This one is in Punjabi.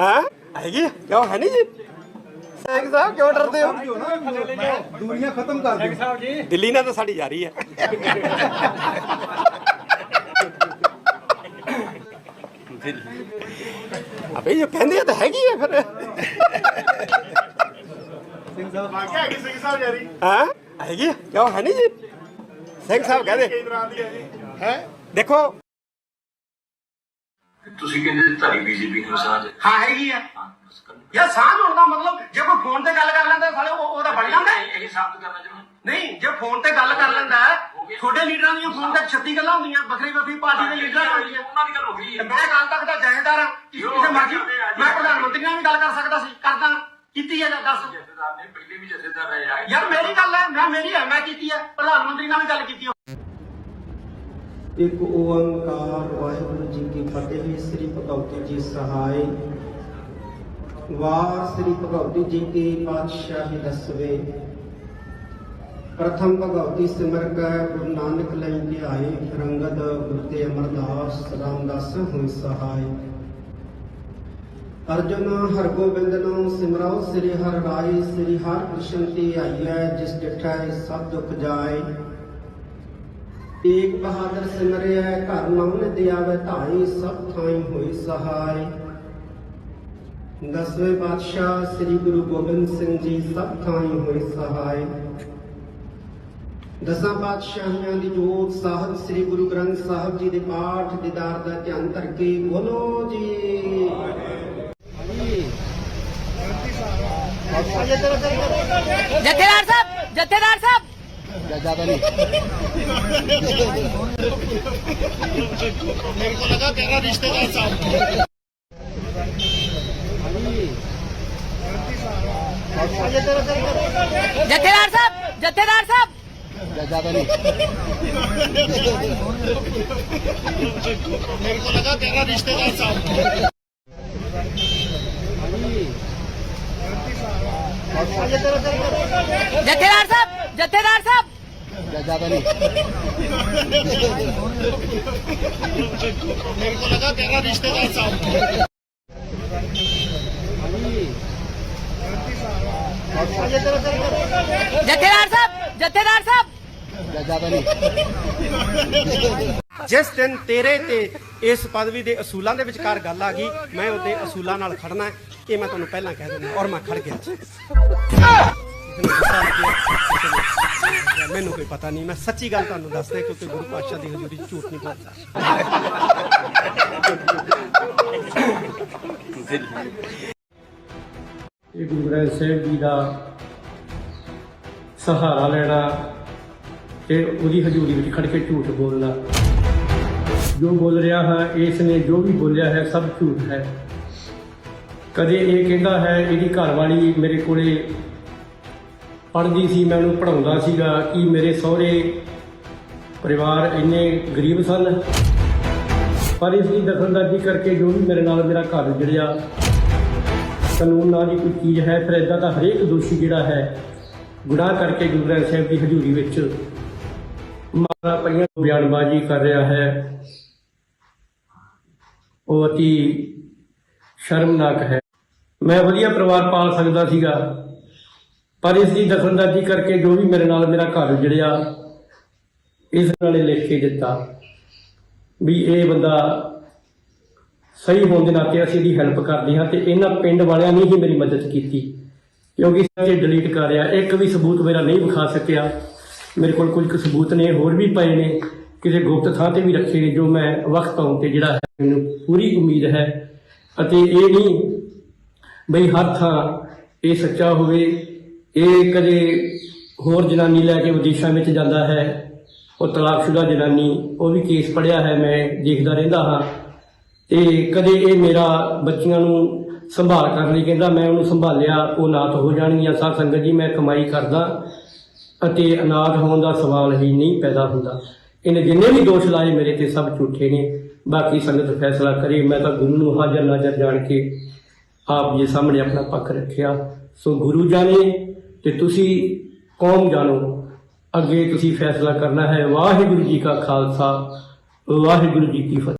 ਹਾਂ? ਹੈਗੀ? ਕਿਉਂ? ਹੈ ਨਹੀਂ ਜੀ? ਸਿੰਘ ਸਾਹਿਬ ਕਿਉਂ ਡਰਦੇ ਹੋ? ਦੁਨੀਆ ਖਤਮ ਕਰ ਦਿਓ। ਦਿੱਲੀ ਨਾਲ ਤਾਂ ਸਾਡੀ ਯਾਰੀ ਹੈ। ਅਬੇ ਇਹ ਕਹਿੰਦੇ ਤਾਂ ਹੈਗੀ ਆ ਫਿਰ। ਕਿ ਸਿੰਘ ਸਾਹਿਬ ਯਾਰੀ। ਹਾਂ? ਹੈਗੀ? ਆ? ਕਿਉਂ? ਹੈ ਨਹੀਂ ਜੀ? ਸਿੰਘ ਸਾਹਿਬ ਕਹਿੰਦੇ। ਕੇਂਦਰਾਂ ਦੀ ਹੈ ਜੀ। ਹੈ? ਦੇਖੋ ਤੁਸੀਂ ਕਹਿੰਦੇ ਧਾਰੀ ਬੀਜੇਪੀ ਨੂੰ ਸਾਜ ਹਾਂ। ਹੈਗੀ ਆ। ਯਾਰ ਸਾਂਝ ਹੋਣ ਦਾ ਮਤਲਬ ਜੇ ਕੋਈ ਫੋਨ ਤੇ ਗੱਲ ਕਰ ਲੈਂਦਾ ਸਾਲੇ ਉਹ ਉਹਦਾ ਬਣ ਜਾਂਦਾ। ਇਹ ਸਾਬਤ ਕਰਨਾ ਚਾਹੁੰਦਾ ਨਹੀਂ। ਜੇ ਫੋਨ ਤੇ ਗੱਲ ਕਰ ਲੈਂਦਾ ਤੁਹਾਡੇ ਲੀਡਰਾਂ ਦੀਆਂ ਫੋਨ ਤੇ 36 ਗੱਲਾਂ ਹੁੰਦੀਆਂ ਵੱਖਰੀ ਵੱਖਰੀ ਪਾਰਟੀ ਦੇ ਲੀਡਰਾਂ ਨਾਲ ਹੁੰਦੀਆਂ। ਉਹਨਾਂ ਦੀ ਗੱਲ ਹੋ ਗਈ। ਮੈਂ ਕੱਲ ਤੱਕ ਦਾ ਜਥੇਦਾਰ ਹਾਂ। ਕਿਸੇ ਮਰਜ਼ੀ ਮੈਂ ਪ੍ਰਧਾਨ ਮੰਤਰੀ ਨਾਲ ਵੀ ਗੱਲ ਕਰ ਸਕਦਾ ਸੀ ਕਰਦਾ। ਕੀਤੀ ਹੈ ਜਾਂ ਦੱਸ। ਜਥੇਦਾਰ ਨੇ ਪਹਿਲੇ ਵੀ ਜਥੇਦਾਰ ਰਹੇ ਯਾਰ ਮੇਰੀ ਗੱਲ ਹੈ ਮੈਂ ਮੇਰੀ ਹੈ ਮੈਂ ਕੀਤੀ ਹੈ। ਪ੍ਰਧਾਨ ਮੰਤਰੀ ਨਾਲ ਵੀ ਗੱਲ ਕੀਤੀ ਹੈ। ਇੱਕ ਓੰਕਾਰ ਵਾਹਿਗੁਰੂ ਜੀ ਕੀ ਫਤਿਹ, ਸ੍ਰੀ ਭਗਵਤੀ ਜੀ ਸਹਾਇ ਵਾਰ ਸ੍ਰੀ ਭਗਵਤੀ ਜੀ ਕੀ ਪਾਤਸ਼ਾਹੀ ਦਸਵੇ। ਪ੍ਰਥਮ ਭਗਵਤੀ ਸਿਮਰ ਕੈ ਗੁਰੂ ਨਾਨਕ ਲਈ ਧਿਆਏ ਰੰਗਤ ਗੁਰੂ ਤੇ ਅਮਰਦਾਸ, ਰਾਮਦਾਸ ਹੋਇ ਸਹਾਇ ਅਰਜੁਨ ਹਰਗੋਬਿੰਦ ਨੂੰ ਸਿਮਰਾਓ, ਸ੍ਰੀ ਹਰਿ ਰਾਏ, ਸ੍ਰੀ ਹਰਿ ਕ੍ਰਿਸ਼ਨ ਤੇ ਆਈਐ, ਜਿਸ ਡਿਠੈ ਸਭ ਦੁਖ ਜਾਏ। ਏਕ ਬਹਾਦਰ ਸਿਮਰਿਆ ਘਰ ਨਾਮ ਦਿਆਵੇ ਧਾਈ ਸਭ ਥਾਈ ਹੋਈ ਸਹਾਈ। ਦਸਵੇਂ ਪਾਤਸ਼ਾਹ ਸ੍ਰੀ ਗੁਰੂ ਗੋਬਿੰਦ ਸਿੰਘ ਜੀ ਸਭ ਥਾਈ ਹੋਈ ਸਹਾਈ। ਦਸਾਂ ਪਾਤਸ਼ਾਹੀਆਂ ਦੀ ਜੋਤ ਸਾਹਿਬ ਸ੍ਰੀ ਗੁਰੂ ਗ੍ਰੰਥ ਸਾਹਿਬ ਜੀ ਦੇ ਪਾਠ ਦੀਦਾਰ ਦਾ ਧਿਆਨ ਕਰਕੇ ਬੋਲੋ ਜੀ। ਜਥੇਦਾਰ ਸਾਹਿਬ ਜਥੇਦਾਰ ਸਾਹਿਬ। ਮੇਰੇ ਕੋ ਲਗਾ ਤੇਰਾ ਰਿਸ਼ਤੇਦਾਰ ਸਾਹਿਬ। ਜਥੇਦਾਰ ਸਾਹਿਬ ਜਥੇਦਾਰ ਸਾਹਿਬ। ਮੇਰੇ ਕੋ ਲਗਾ ਤੇਰਾ ਰਿਸ਼ਤੇਦਾਰ ਸਾਹਿਬ। ਜਿਸ ਦਿਨ ਤੇਰੇ ਤੇ ਇਸ ਪਦਵੀ ਦੇ ਅਸੂਲਾਂ ਦੇ ਵਿਚਕਾਰ ਗੱਲ ਆ ਗਈ ਮੈਂ ਉਹਦੇ ਅਸੂਲਾਂ ਨਾਲ ਖੜਨਾ ਹੈ। ਇਹ ਮੈਂ ਤੁਹਾਨੂੰ ਪਹਿਲਾਂ ਕਹਿ ਦਿੰਦਾ ਔਰ ਮੈਂ ਖੜ ਗਿਆ। ਕਿਸੇ ਮੈਨੂੰ ਕੋਈ ਪਤਾ ਨਹੀਂ। ਮੈਂ ਸੱਚੀ ਗੱਲ ਤੁਹਾਨੂੰ ਦੱਸਦਾ, ਕਿਉਂਕਿ ਗੁਰੂ ਪਾਤਸ਼ਾਹ ਦੀ ਹਜ਼ੂਰੀ 'ਚ ਝੂਠ ਨਹੀਂ ਬੋਲਦਾ। ਇਹ ਗੁਰੂ ਗ੍ਰੰਥ ਸਾਹਿਬ ਜੀ ਦਾ ਸਹਾਰਾ ਲੈਣਾ ਤੇ ਉਹਦੀ ਹਜ਼ੂਰੀ ਵਿੱਚ ਖੜ ਕੇ ਝੂਠ ਬੋਲਣਾ। ਜੋ ਬੋਲ ਰਿਹਾ ਹਾਂ ਇਸ ਨੇ ਜੋ ਵੀ ਬੋਲਿਆ ਹੈ, ਸਭ ਝੂਠ ਹੈ। ਕਦੇ ਇਹ ਕਹਿੰਦਾ ਹੈ, ਇਹਦੀ ਘਰਵਾਲੀ ਮੇਰੇ ਕੋਲੇ ਪੜ੍ਹਦੀ ਸੀ ਮੈਂ ਉਹਨੂੰ ਪੜਾਉਂਦਾ ਸੀਗਾ ਕਿ ਮੇਰੇ ਸਹੁਰੇ ਪਰਿਵਾਰ ਇੰਨੇ ਗਰੀਬ ਸਨ। ਪਰ ਇਸ ਦੀ ਦਖਲਅੰਦਾਜ਼ੀ ਕਰਕੇ ਜੋ ਵੀ ਮੇਰੇ ਨਾਲ ਮੇਰਾ ਘਰ ਉਜੜਿਆ ਕਾਨੂੰਨ ਨਾਲ ਦੀ ਕੋਈ ਚੀਜ਼ ਹੈ ਫਿਰ ਇਦਾਂ ਦਾ ਹਰੇਕ ਦੋਸ਼ੀ ਜਿਹੜਾ ਹੈ, ਗੁਨਾਹ ਕਰਕੇ ਗੁਰੂ ਗ੍ਰੰਥ ਸਾਹਿਬ ਦੀ ਹਜ਼ੂਰੀ ਵਿੱਚ ਮਾਰਾ ਪਈਆਂ, ਬਿਆਨਬਾਜ਼ੀ ਕਰ ਰਿਹਾ ਹੈ। ਉਹ ਅਤੀ ਸ਼ਰਮਨਾਕ ਹੈ। ਮੈਂ ਵਧੀਆ ਪਰਿਵਾਰ ਪਾਲ ਸਕਦਾ ਸੀਗਾ। ਪਰ ਇਸ ਦੀ ਦਖਲਅੰਦਾਜ਼ੀ ਕਰਕੇ ਜੋ ਵੀ ਮੇਰੇ ਨਾਲ ਮੇਰਾ ਘਰ ਉਜੜਿਆ ਇਸ ਨਾਲੇ ਲਿਖ ਕੇ ਦਿੱਤਾ ਵੀ ਇਹ ਬੰਦਾ ਸਹੀ ਹੋਣ ਦੇ ਨਾਤੇ ਅਸੀਂ ਇਹਦੀ ਹੈਲਪ ਕਰਦੇ ਹਾਂ ਤੇ ਇਹਨਾਂ ਪਿੰਡ ਵਾਲਿਆਂ ਨੇ ਹੀ ਮੇਰੀ ਮਦਦ ਕੀਤੀ, ਕਿਉਂਕਿ ਸਾਰੇ ਡਿਲੀਟ ਕਰ ਰਿਹਾ। ਇੱਕ ਵੀ ਸਬੂਤ ਮੇਰਾ ਨਹੀਂ ਵਿਖਾ ਸਕਿਆ। ਮੇਰੇ ਕੋਲ ਕੁਝ ਕੁ ਸਬੂਤ ਨੇ, ਹੋਰ ਵੀ ਪਏ ਨੇ। ਕਿਸੇ ਗੁਪਤ ਥਾਂ ਤੇ ਵੀ ਰੱਖੇ ਨੇ ਜੋ ਮੈਂ ਵਕਤ ਆਉਣ ਤੇ ਜਿਹੜਾ ਹੈ, ਮੈਨੂੰ ਪੂਰੀ ਉਮੀਦ ਹੈ। ਅਤੇ ਇਹ ਨਹੀਂ ਬਈ ਹਰ ਥਾਂ ਇਹ ਸੱਚਾ ਹੋਵੇ ਇਹ ਕਦੇ ਹੋਰ ਜਨਾਨੀ ਲੈ ਕੇ ਵਿਦੇਸ਼ਾਂ ਵਿੱਚ ਜਾਂਦਾ ਹੈ। ਉਹ ਤਲਾਕਸ਼ੁਦਾ ਜਨਾਨੀ, ਉਹ ਵੀ ਕੇਸ ਪੜਿਆ ਹੈ, ਮੈਂ ਦੇਖਦਾ ਰਹਿੰਦਾ ਹਾਂ। ਤੇ ਕਦੇ ਇਹ ਮੇਰਾ ਬੱਚੀਆਂ ਨੂੰ ਸੰਭਾਲ ਕਰਨ ਲਈ ਕਹਿੰਦਾ, ਮੈਂ ਉਹਨੂੰ ਸੰਭਾਲਿਆ, ਉਹ ਨਾਥ ਹੋ ਜਾਣਗੀਆਂ। ਸਾਧ ਸੰਗਤ ਜੀ, ਮੈਂ ਕਮਾਈ ਕਰਦਾ ਅਤੇ ਅਨਾਥ ਹੋਣ ਦਾ ਸਵਾਲ ਹੀ ਨਹੀਂ ਪੈਦਾ ਹੁੰਦਾ। ਇਹਨੇ ਜਿੰਨੇ ਵੀ ਦੋਸ਼ ਲਾਏ, ਮੇਰੇ ਤੇ ਸਭ ਝੂਠੇ ਨੇ। ਬਾਕੀ ਸੰਗਤ ਫੈਸਲਾ ਕਰੇ, ਮੈਂ ਤਾਂ ਗੁਰੂ ਨੂੰ ਹਾਜ਼ਰ ਨਾਜ਼ਰ ਜਾਣ ਕੇ ਆਪ ਜੀ ਸਾਹਮਣੇ ਆਪਣਾ ਪੱਖ ਰੱਖਿਆ। ਸੋ ਗੁਰੂ ਜਾਣੇ ਤੇ ਤੁਸੀਂ ਕੌਮ ਜਾਣੋ, ਅੱਗੇ ਤੁਸੀਂ ਫੈਸਲਾ ਕਰਨਾ ਹੈ ਵਾਹਿਗੁਰੂ ਜੀ ਕਾ ਖਾਲਸਾ, ਵਾਹਿਗੁਰੂ ਜੀ ਕੀ ਫਤਿਹ।